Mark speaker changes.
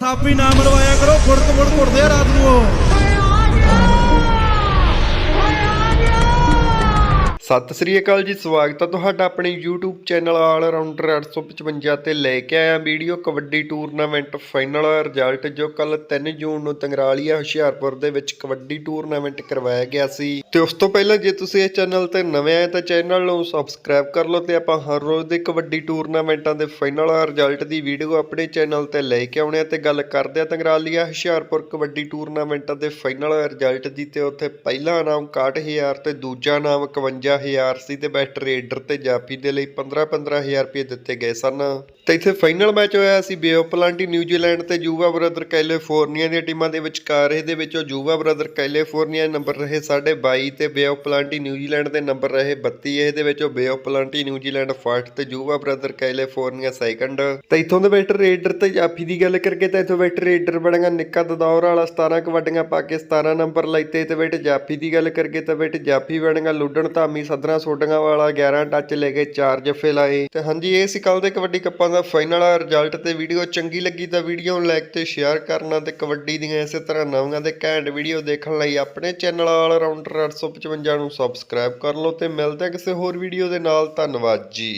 Speaker 1: ਥਾਪੀ ਨਾ ਮਰਵਾਇਆ ਕਰੋ ਫੁੜਕ ਮੁੜ ਘੁੱਟਦੇ ਆ ਰਾਤ ਨੂੰ ਉਹ।
Speaker 2: ਸਤਿ ਸ੍ਰੀ ਅਕਾਲ ਜੀ, ਸਵਾਗਤ ਹੈ ਤੁਹਾਡਾ ਆਪਣੇ YouTube ਚੈਨਲ ਆਲ ਰਾਊਂਡਰ 855 ਤੇ ਲੈ ਕੇ ਆਇਆ video kabaddi tournament final result ਜੋ ਕੱਲ 3 ਜੂਨ ਨੂੰ ਤੰਗਰਾਲੀਆ ਹੁਸ਼ਿਆਰਪੁਰ ਦੇ ਵਿੱਚ ਕਬੱਡੀ ਟੂਰਨਾਮੈਂਟ ਕਰਵਾਇਆ ਗਿਆ ਸੀ। ਤੇ ਉਸ ਤੋਂ ਪਹਿਲਾਂ ਜੇ ਤੁਸੀਂ ਇਸ ਚੈਨਲ ਤੇ ਨਵੇਂ ਆਏ ਤਾਂ ਚੈਨਲ ਨੂੰ ਸਬਸਕ੍ਰਾਈਬ ਕਰ ਲਓ ਤੇ ਆਪਾਂ ਹਰ ਰੋਜ਼ ਦੇ ਕਬੱਡੀ ਟੂਰਨਾਮੈਂਟਾਂ ਦੇ ਫਾਈਨਲ ਰਿਜ਼ਲਟ ਦੀ ਵੀਡੀਓ ਆਪਣੇ ਚੈਨਲ ਤੇ ਲੈ ਕੇ ਆਉਣੇ ਆ ਤੇ ਗੱਲ ਕਰਦੇ ਆ ਤੰਗਰਾਲੀਆ ਹੁਸ਼ਿਆਰਪੁਰ ਕਬੱਡੀ ਟੂਰਨਾਮੈਂਟਾਂ ਦੇ ਫਾਈਨਲ ਰਿਜ਼ਲਟ ਦੀ ਤੇ ਉੱਥੇ ਪਹਿਲਾ ਇਨਾਮ 61000 ਤੇ ਦੂਜਾ ਇਨਾਮ 51000 ਸੀ ਤੇ ਬੈਸਟ ਰੇਡਰ ਤੇ ਜਾਫੀ ਦੇ ਲਈ 15-15000 ਰੁਪਏ ਦਿੱਤੇ ਗਏ ਸਨ। ਤੇ ਇੱਥੇ ਫਾਈਨਲ ਮੈਚ ਹੋਇਆ ਸੀ ਬੇਓ ਪਲਾਂਟੀ ਨਿਊਜ਼ੀਲੈਂਡ ਤੇ ਜੂਵਾ ਬ੍ਰਦਰ ਕੈਲੀਫੋਰਨੀਆ ਦੀਆਂ ਟੀਮਾਂ ਦੇ ਵਿਚਕਾਰ। ਇਹਦੇ ਵਿੱਚੋਂ ਜੂਵਾ ਬ੍ਰਦਰ ਕੈਲੀਫੋਰਨੀਆ ਨੰਬਰ ਰਹੇ 22.5 ਤੇ bay of plenty New Zealand ਦੇ ਨੰਬਰ ਰਹੇ 32 ਇਹਦੇ ਵਿੱਚੋਂ ਬੇਓ ਪਲਾਂਟੀ ਨਿਊਜ਼ੀਲੈਂਡ ਫਸਟ ਤੇ ਜੂਵਾ ਬ੍ਰਦਰ ਕੈਲੀਫੋਰਨੀਆ ਸੈਕੰਡ ਤੇ ਇੱਥੋਂ ਦੇ ਬੈਟਰ ਰੇਡਰ ਤੇ ਜਾਫੀ ਦੀ ਗੱਲ ਕਰਕੇ ਤਾਂ ਇੱਥੋਂ ਬੈਟਰ ਰੇਡਰ ਬਣੇਗਾ ਨਿੱਕਾ ਦਦੌਰ ਵਾਲਾ 17 ਕਬੱਡੀਆਂ ਪਾ ਕੇ 17 ਨੰਬਰ ਲਾਈਤੇ ਤੇ ਬੇਟ ਜਾਫੀ ਦੀ ਗੱਲ ਕਰਕੇ ਤਾਂ ਬੇਟ ਜਾਫੀ ਬਣੇਗਾ ਲੁੱਡਣ ਧਾਮੀ, ਸਦਰਾਂ ਸੋਡੀਆਂ ਵਾਲਾ 11 ਟੱਚ ਲੈ ਕੇ 4 ਜੱਫੇ ਲਾਏ। ਤੇ ਹਾਂਜੀ, ਇਹ ਸੀ ਕੱਲ ਦੇ ਕਬੱਡੀ ਕੱਪਾਂ ਦਾ ਫਾਈਨਲ ਰਿਜ਼ਲਟ ਤੇ ਵੀਡੀਓ ਚੰਗੀ ਲੱਗੀ ਤਾਂ ਵੀਡੀਓ ਨੂੰ ਲਾਈਕ ਤੇ ਸ਼ੇਅਰ ਕਰਨਾ ਤੇ ਕਬੱਡੀ ਦੀਆਂ ਇਸੇ ਤਰ੍ਹਾਂ ਨਵੀਆਂ ਤੇ ਘੈਂਟ ਵੀਡੀਓ ਦੇਖਣ ਲਈ ਆਪਣੇ ਚੈਨਲ ਆਲ ਰਾਊਂਡਰ 855 ਨੂੰ ਸਬਸਕ੍ਰਾਈਬ ਕਰ ਲਓ ਤੇ ਮਿਲਦੇ ਹਾਂ ਕਿਸੇ ਹੋਰ ਵੀਡੀਓ ਦੇ ਨਾਲ, ਧੰਨਵਾਦ ਜੀ।